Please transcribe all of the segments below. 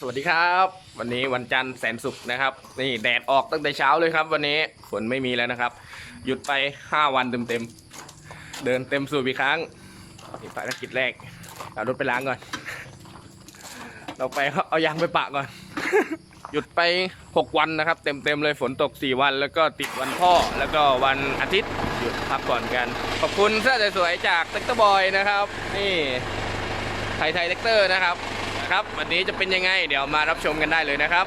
สวัสดีครับ วันนี้วันจันทร์แสนสุขนะครับ นี่แดดออกตั้งแต่เช้าเลยครับ วันนี้ฝนไม่มีแล้วนะครับ หยุดไป 5 วันเต็มๆเดินเต็มสูบอีกครั้งนี่ภารกิจแรกเอารถไปล้างก่อน เราไปเอายางไปปะก่อน หยุดไป 6 วันนะครับ เต็มๆเลยฝนตก 4 วัน แล้วก็ติดวันพ่อแล้วก็วันอาทิตย์หยุดพักก่อนกันขอบคุณเสื้อสวยๆจากเต็กเตอร์บอยนะครับ นี่ไทยไทยเล็กเตอร์นะครับ ครับ วันนี้จะเป็นยังไง เดี๋ยวมารับชมกันได้เลยนะครับ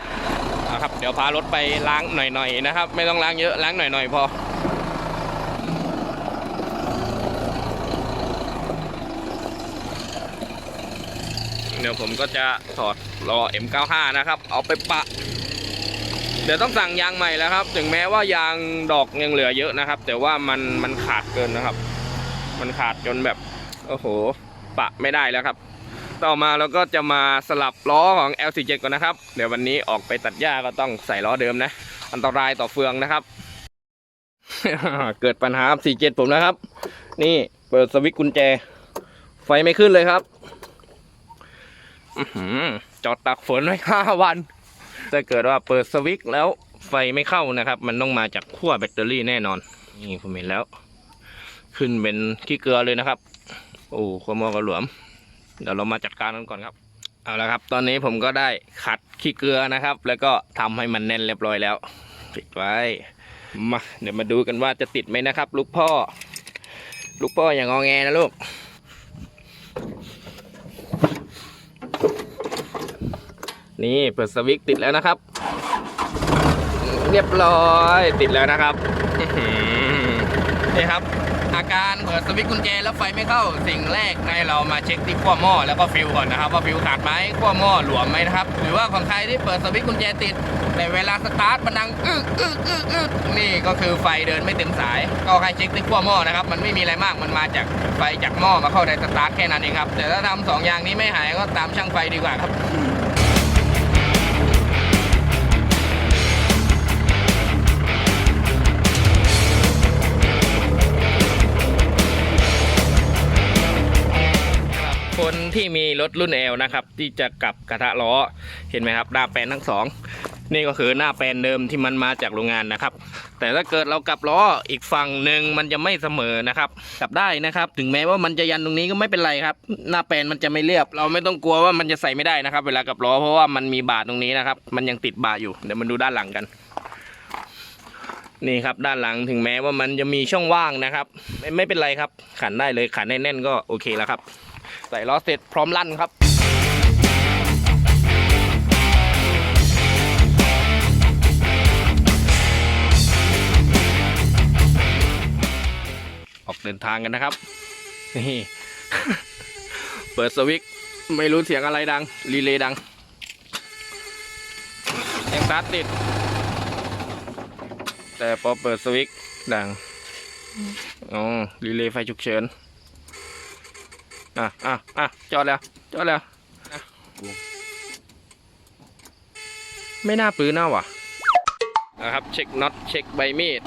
เอาครับ เดี๋ยวพารถไปล้างหน่อยๆนะครับ ไม่ต้องล้างเยอะล้างหน่อยๆพอเดี๋ยวผมก็จะถอดล้อ M95 นะครับ เอาไปปะ เดี๋ยวต้องสั่งยางใหม่แล้วครับ ถึงแม้ว่ายางดอกยังเหลือเยอะนะครับ แต่ว่ามันมันขาดเกินนะครับ มันขาดจนแบบ โอ้โห ปะไม่ได้แล้วครับ ต่อมาเราก็จะมาสลับล้อของ L47 ก่อนนะครับ เดี๋ยววันนี้ออกไปตัดหญ้าก็ต้องใส่ล้อเดิมนะ อันตรายต่อเฟืองนะครับ เกิดปัญหา 47 ผมนะครับ นี่เปิดสวิตช์กุญแจ ไฟไม่ขึ้นเลยครับอื้อหือจอดตักฝนไว้5วันถ้าเกิดว่าเปิดสวิตช์แล้วไฟไม่เข้านะครับ มันต้องมาจากขั้วแบตเตอรี่แน่นอน นี่ผมเห็นแล้ว ขึ้นเป็นขี้เกลือเลยนะครับ โอ้ขโมยกระหลวม เดี๋ยวเรามาจัดการกันก่อนครับ เอาละครับ ตอนนี้ผมก็ได้ขัดขี้เกลือนะครับ แล้วก็ทำให้มันแน่นเรียบร้อยแล้วปิดไว้ มาเดี๋ยวมาดูกันว่าจะติดไหมนะครับ ลูกพ่อ ลูกพ่ออย่างงอแงนะลูกนี่เปิดสวิตช์ติดแล้วนะครับ เรียบร้อยติดแล้วนะครับนี่ครับ อาการเปิดสวิตช์กุญแจแล้วไฟไม่เข้าสิ่งแรกให้เรามาเช็คที่ขั้วหม้อแล้วก็ฟิวก่อนนะครับว่าฟิวขาดไหมขั้วหม้อหลวมไหมนะครับ หรือว่าของใครที่เปิดสวิตช์กุญแจติด แต่เวลาสตาร์ทมันดังอึกอึกอึกอึกนี่ก็คือไฟเดินไม่เต็มสาย ก็ให้เช็คที่ขั้วหม้อนะครับ มันไม่มีอะไรมากมันมาจากไฟจากหม้อมาเข้าในสตาร์ทแค่นั้นเองครับแต่ถ้าทำสองอย่างนี้ไม่หายก็ตามช่างไฟดีกว่าครับ คนที่มีรถรุ่น L นะครับ ที่จะกลับกระทะล้อเห็นไหมครับ หน้าแปลนทั้งสองนี่ก็คือหน้าแปลนเดิมที่มันมาจากโรงงานนะครับ แต่ถ้าเกิดเรากลับล้ออีกฝั่งหนึ่งมันจะไม่เสมอนะครับกลับได้นะครับ ถึงแม้ว่ามันจะยันตรงนี้ก็ไม่เป็นไรครับ หน้าแปลนมันจะไม่เรียบ เราไม่ต้องกลัวว่ามันจะใส่ไม่ได้นะครับ เวลากลับล้อเพราะว่ามันมีบาดตรงนี้นะครับ มันยังติดบาดอยู่เดี๋ยวมาดูด้านหลังกัน นี่ครับด้านหลังถึงแม้ว่ามันจะมีช่องว่างนะครับ ไม่ไม่เป็นไรครับ ขันได้เลยขันแน่นๆก็โอเคแล้วครับ ใส่ล้อเสร็จพร้อมลั่นครับออกเดินทางกันนะครับนี่เปิดสวิตช์ไม่รู้เสียงอะไรดังรีเลย์ดังแองซัสติด แต่พอเปิดสวิตช์ดังอ๋อรีเลย์ไฟฉุกเฉิน อะอะอะจอดแล้ว จอดแล้วอะไม่น่าปื้นน่าว่ะนะครับ เช็คน็อตเช็คใบมีด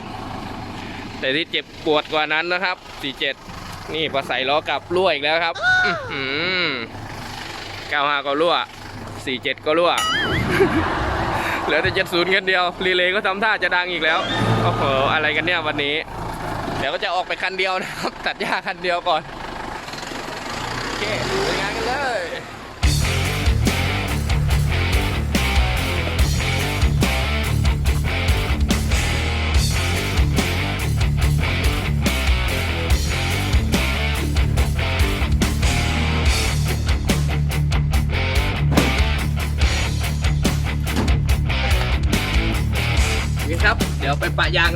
แต่ที่เจ็บปวดกว่านั้นนะครับ 47 นี่พอใส่ล้อกลับรั่วอีกแล้วครับอื้อหือ95ก็รั่ว 47 ก็รั่ว เหลือแต่70กันเดียว รีเลย์ก็ทำท่าจะดังอีกแล้ว โอ้โห อะไรกันเนี่ยวันนี้ เดี๋ยวก็จะออกไปคันเดียวนะครับ ตัดหญ้าคันเดียวก่อน โอเค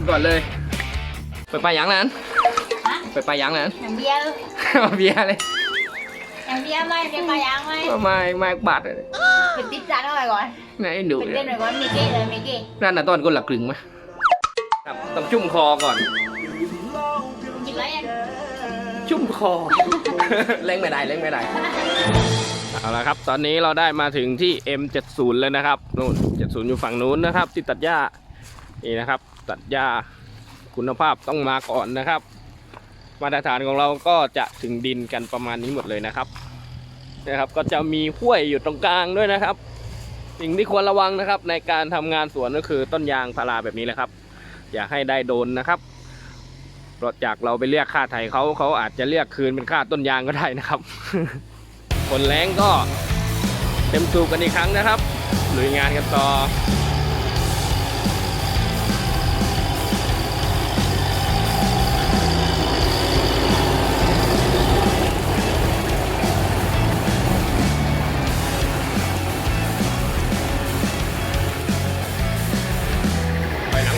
กันก่อนเลยไปปะยางนั้นฮะไปปะยางนั้นอย่างเดียวเบียร์เลยอย่างเดียวไม่เดียวไปยังไม่มามาบาทเลยเป็นติ๊บจานเอาไว้ก่อนไหนดูเป็นเต้นหน่อยก่อนมีเก้เลยมีเก้นั่นน่ะต้นก้นหลักกลึงไหมครับต้องชุ่มคอก่อนกินแล้วยังชุ่มคอเล่งไม่ได้เล่งไม่ได้เอาละครับ ตอนนี้เราได้มาถึงที่ M70 แล้วนะครับนู่น70 อยู่ฝั่งนู้นนะครับ ที่ตัดหญ้า นี่นะครับ ตัดหญ้าคุณภาพต้องมาก่อนนะครับ มาตรฐานของเราก็จะถึงดินกันประมาณนี้หมดเลยนะครับนะครับ ก็จะมีห้วยอยู่ตรงกลางด้วยนะครับ สิ่งที่ควรระวังนะครับ ในการทำงานสวนก็คือต้นยางพาราแบบนี้แหละครับ อย่าให้ได้โดนนะครับเพราะจากเราไปเรียกค่าไถ่เขาเขาอาจจะเรียกคืนเป็นค่าต้นยางก็ได้นะครับผลแรงก็เต็มสูบกันอีกครั้งนะครับลุยงานกันต่อ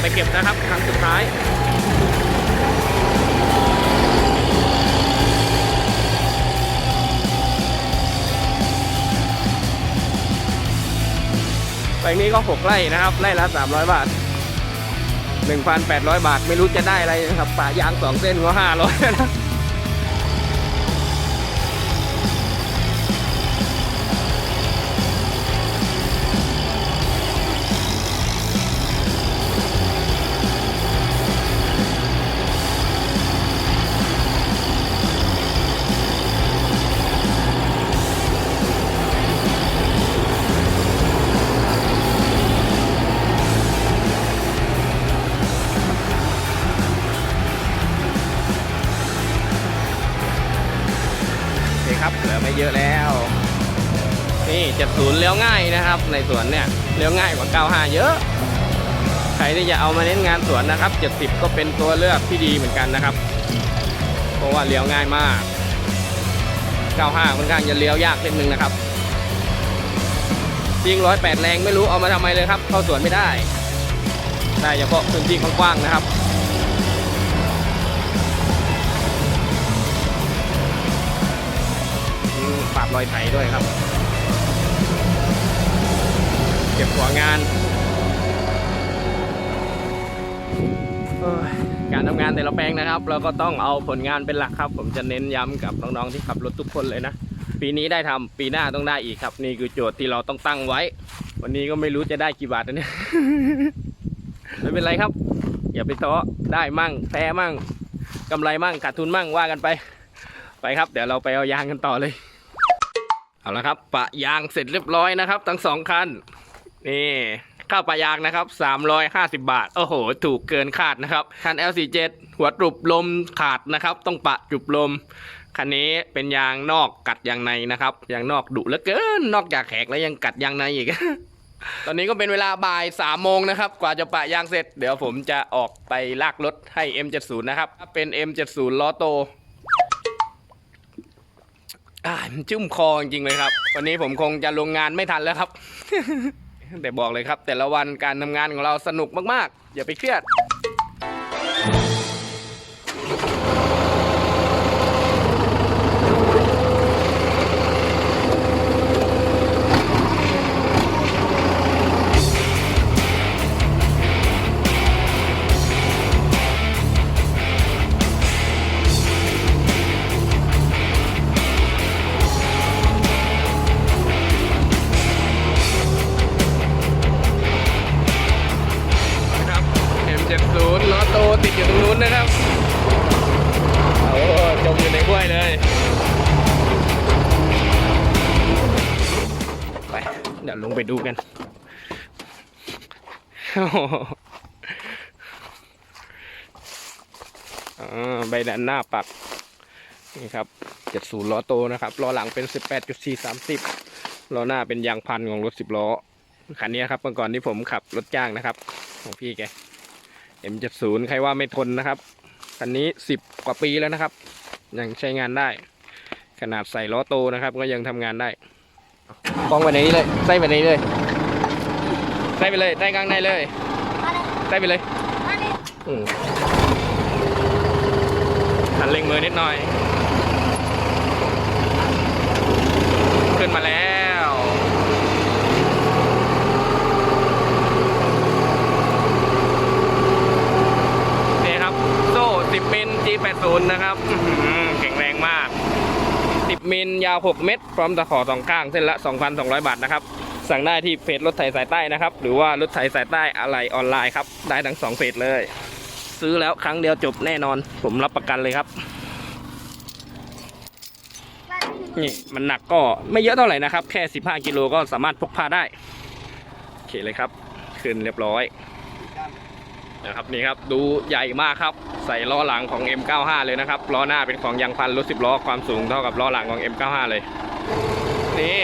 ไปเก็บนะครับครั้งสุดท้ายแปลงนี้ก็ 6 ไร่นะครับ ไร่ละ 300 บาท 1,800 บาท ไม่รู้จะได้อะไรนะครับป่ายาง 2 เส้นก็500นะ 70เลี้ยวง่ายนะครับ ในสวนเนี่ยเลี้ยวง่ายกว่า 95 เยอะ ใครที่จะเอามาเน้นงานสวนนะครับ 70 ก็เป็นตัวเลือกที่ดีเหมือนกันนะครับ เพราะว่าเลี้ยวง่ายมาก 95ค่อนข้างจะเลี้ยวยากนิดนึงนะครับยิง108 แรงไม่รู้เอามาทำไมเลยครับ เข้าสวนไม่ได้ ได้เฉพาะพื้นที่กว้างๆนะครับฝากรอยไถด้วยครับ เก็บหัวงาน การทำงานแต่ละแปลงนะครับ เราก็ต้องเอาผลงานเป็นหลักครับ ผมจะเน้นย้ำกับน้องๆที่ขับรถทุกคนเลยนะ ปีนี้ได้ทำปีหน้าต้องได้อีกครับ นี่คือโจทย์ที่เราต้องตั้งไว้ วันนี้ก็ไม่รู้จะได้กี่บาทนะเนี่ยไม่เป็นไรครับ อย่าไปท้อได้มั่งแพ้มั่งกำไรมั่งขาดทุนมั่งว่ากันไป ไปครับ เดี๋ยวเราไปเอายางกันต่อเลยเอาละครับ ปะยางเสร็จเรียบร้อยนะครับ ทั้งสองคัน นี่ค่าวปะยางนะครับ 350 บาท โอ้โห ถูกเกินคาดนะครับ คัน L47 หัวตรุบลมขาดนะครับ ต้องปะจุบลม คันนี้เป็นยางนอกกัดยางในนะครับ ยางนอกดุเหลือเกิน นอกจากแขกแล้วยังกัดยางในอีก ตอนนี้ก็เป็นเวลาบ่ายสามโมงนะครับ กว่าจะปะยางเสร็จ เดี๋ยวผมจะออกไปลากรถให้ M70 นะครับ เป็น M70 ล้อโตอ่าจุ่มคอจริงๆเลยครับ วันนี้ผมคงจะลงงานไม่ทันแล้วครับ แต่บอกเลยครับ แต่ละวันการทำงานของเราสนุกมากๆ อย่าไปเครียด ลงไปดูกัน ใบด้านหน้าปัก นี่ครับ 70 ล้อโตนะครับ ล้อหลังเป็น 18.4 30 ล้อหน้าเป็นยางพันของรถ 10 ล้อ คันนี้ครับเมื่อก่อนที่ผมขับรถจ้างนะครับ ของพี่แก M70 ใครว่าไม่ทนนะครับ คันนี้ 10 กว่าปีแล้วนะครับ ยังใช้งานได้ ขนาดใส่ล้อโตนะครับ ก็ยังทำงานได้ กองไปในนี้เลยใส่ไปในนี้เลยใส่ไปเลยใส่กลางในเลยใส่ไปเลยหันเล็งมือนิดหน่อย ขึ้นมาแล้วนี่ครับ โซ่ 10เมิล G80 นะครับแข็งแรงมาก 10มิลยาว 6 เมตร พร้อมตะขอสองข้างเส้นละ 2,200 บาทนะครับ สั่งได้ที่เพจรถไถสายใต้นะครับ หรือว่ารถไถสายใต้อะไรออนไลน์ครับ ได้ทั้ง2เพจเลย ซื้อแล้วครั้งเดียวจบแน่นอน ผมรับประกันเลยครับ นี่มันหนักก็ไม่เยอะเท่าไหร่นะครับ แค่ 15 กิโลก็สามารถพกพาได้เคเลยครับ ขึ้นเรียบร้อย นะครับนี่ครับดูใหญ่มากครับ ใส่ล้อหลังของ M95 เลยนะครับล้อหน้าเป็นของยางพันรถสิบล้อความสูงเท่ากับล้อหลังของ M95 เลย นี่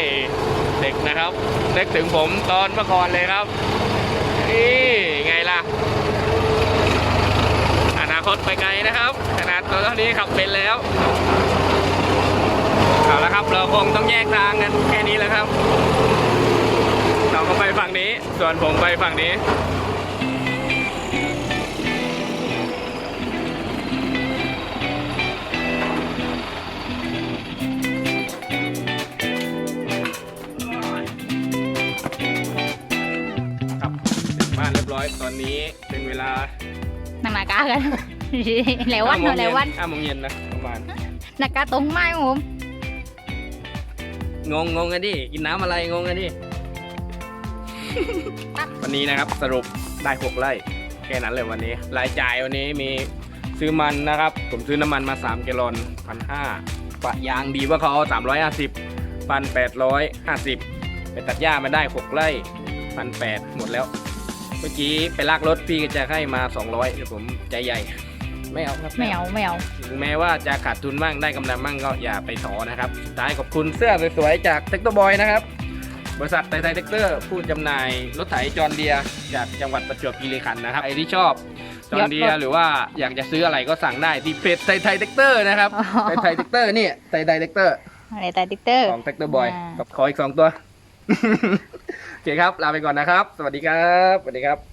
เด็กนะครับเด็กถึงผมตอนเมื่อก่อนเลยครับนี่ไงล่ะ อนาคตไปไกลนะครับขนาดตัวเท่านี้ขับเป็นแล้วเอาละครับเราคงต้องแยกทางกันแค่นี้แล้วครับ เราก็ไปฝั่งนี้ส่วนผมไปฝั่งนี้ ตอนนี้เป็นเวลานังนากากัน แล้ววันห้าโมงแล้ววันห้าโมงเย็นนะประมาณนากาตรงไม้ผมงงงงกันดิกินน้ำอะไรงงกันดิวันนี้นะครับสรุปได้หกไร่แค่นั้นเลยวันนี้รายจ่ายวันนี้มีซื้อมันนะครับ ผมซื้อน้ำมันมา 3 แกลลอนพันห้าปะยางดีว่าเขาเอาสามร้อยห้าสิบพันแปดร้อยห้าสิบไปตัดหญ้ามาได้หกไร่พันแปดหมดแล้ว เมื่อกี้ไปลากรถพี่ก็จะให้มา 200เดี๋ยวผมใจใหญ่ ไม่เอาครับไม่เอาไม่เอาถึงแม้ว่าจะขาดทุนบ้างได้กำไรบ้างก็อย่าไปท้อนะครับสุดท้ายขอบคุณเสื้อสวยๆจากเทคโตบอยนะครับบริษัทไทยไทยเทคเตอร์ผู้จำหน่ายรถไถจอร์นเดียจากจังหวัดประจวบคีรีขันธ์นะครับใครที่ชอบจอร์นเดียหรือว่าอยากจะซื้ออะไรก็สั่งได้ที่เพจไทยไทยเทคเตอร์นะครับไทยไทยเทคเตอร์นี่ไทยไทยเทคเตอร์อะไรแต่ติ๊กเตอร์ของเทคเตอร์บอยอ่ากับขออีกสองตัว โอเคครับ ลาไปก่อนนะครับ สวัสดีครับ สวัสดีครับ